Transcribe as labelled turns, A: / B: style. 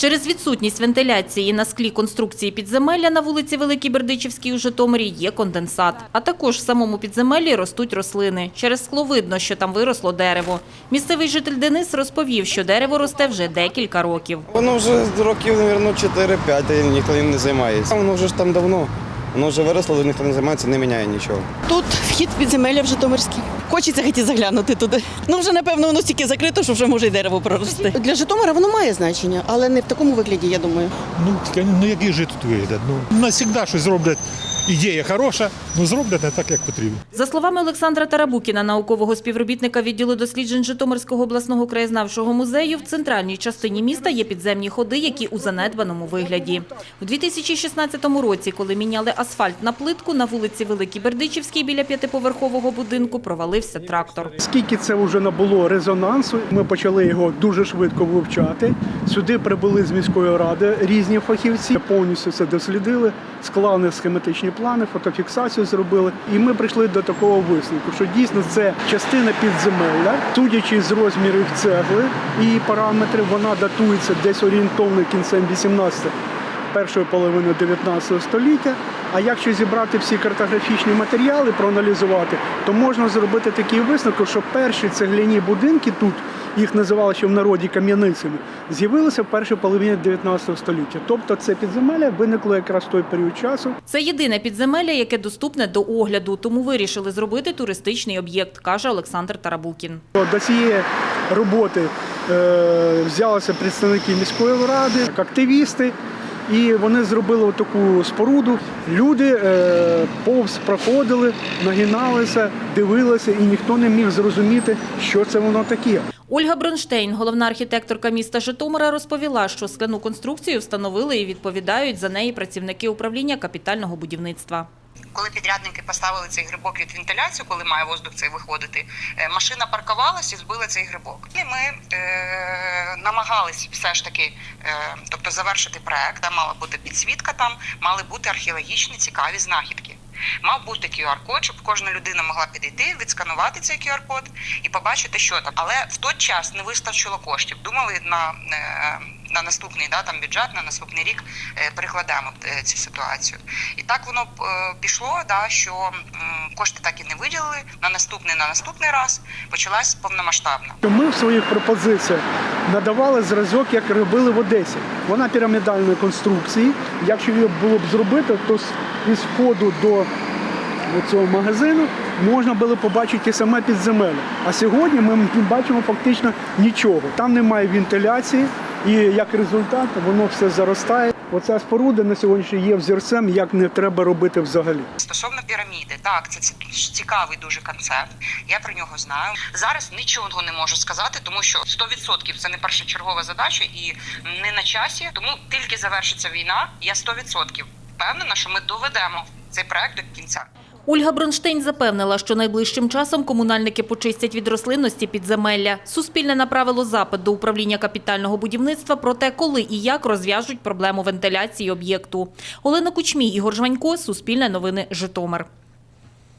A: Через відсутність вентиляції на склі конструкції підземелля на вулиці Великій Бердичівській у Житомирі є конденсат. А також в самому підземеллі ростуть рослини. Через скло видно, що там виросло дерево. Місцевий житель Денис розповів, що дерево росте вже декілька років.
B: Воно вже років, мабуть, 4-5 і ніхто їм не займається. Воно вже ж там давно. Воно вже виросло, ніхто не займається, не міняє нічого.
C: Тут вхід підземелля в Житомирській. Хочеться хотіти заглянути туди. Ну вже напевно воно стільки закрито, що вже може й дерево прорости. Для Житомира воно має значення, але не в такому вигляді, я думаю.
D: Ну, ну який же тут вигляд? Ну, навсігда щось зроблять. Ідея хороша, ну зроблять не так, як потрібно.
A: За словами Олександра Тарабукіна, наукового співробітника відділу досліджень Житомирського обласного краєзнавчого музею, в центральній частині міста є підземні ходи, які у занедбаному вигляді. У 2016 році, коли міняли асфальт на плитку, на вулиці Великій Бердичівській біля п'ятиповерхового будинку провалився трактор.
E: Скільки це вже набуло резонансу, ми почали його дуже швидко вивчати. Сюди прибули з міської ради різні фахівці, повністю це дослідили, склали схематичні плани, фотофіксацію зробили. І ми прийшли до такого висновку, що дійсно це частина підземелля, судячи з розмірів цегли і параметрів, вона датується десь орієнтовно кінцем 18 першої половини 19 століття. А якщо зібрати всі картографічні матеріали, проаналізувати, то можна зробити такий висновок, що перші цегляні будинки тут, їх називали ще в народі кам'яницями, з'явилися в першій половині 19 століття. Тобто це підземелля виникло якраз в той період часу.
A: Це єдине підземелля, яке доступне до огляду, тому вирішили зробити туристичний об'єкт, каже Олександр Тарабукін.
E: До цієї роботи е, взялися представники міської ради, активісти, і вони зробили таку споруду. Люди е, повз проходили, нагиналися, дивилися, і ніхто не міг зрозуміти, що це воно таке.
A: Ольга Бронштейн, головна архітекторка міста Житомира, розповіла, що скляну конструкцію встановили і відповідають за неї працівники управління капітального будівництва.
F: Коли підрядники поставили цей грибок від вентиляцію, коли має воздух цей виходити, е, машина паркувалась і збила цей грибок. І ми е, намагались все ж таки, е, тобто завершити проект, там мала бути підсвітка, там мали бути археологічні цікаві знахідки. Мав бути QR-код, щоб кожна людина могла підійти, відсканувати цей QR-код і побачити, що там. Але в той час не вистачило коштів. Думали на, е, на наступний да, там бюджет, на наступний рік е, перекладемо е, цю ситуацію. І так воно е, пішло, да, що кошти так і не виділили. На наступний, на наступний раз почалась повномасштабна.
E: Ми в своїх пропозиціях надавали зразок, як робили в Одесі. Вона пірамідальної конструкції. Якщо її було б зробити, то із входу до цього магазину можна було побачити саме підземелля. А сьогодні ми бачимо фактично нічого. Там немає вентиляції, і як результат воно все заростає. Оця споруда на сьогодні є взірцем, як не треба робити взагалі.
F: Стосовно піраміди, так це ці- цікавий дуже концепт. Я про нього знаю. Зараз нічого не можу сказати, тому що 100% це не першочергова задача і не на часі. Тому тільки завершиться війна. Я 100% впевнена, що ми доведемо цей проект до кінця.
A: Ольга Бронштейн запевнила, що найближчим часом комунальники почистять від рослинності підземелля. Суспільне направило запит до управління капітального будівництва про те, коли і як розв'яжуть проблему вентиляції об'єкту. Олена Кучмій, Ігор Жванько, Суспільне новини, Житомир.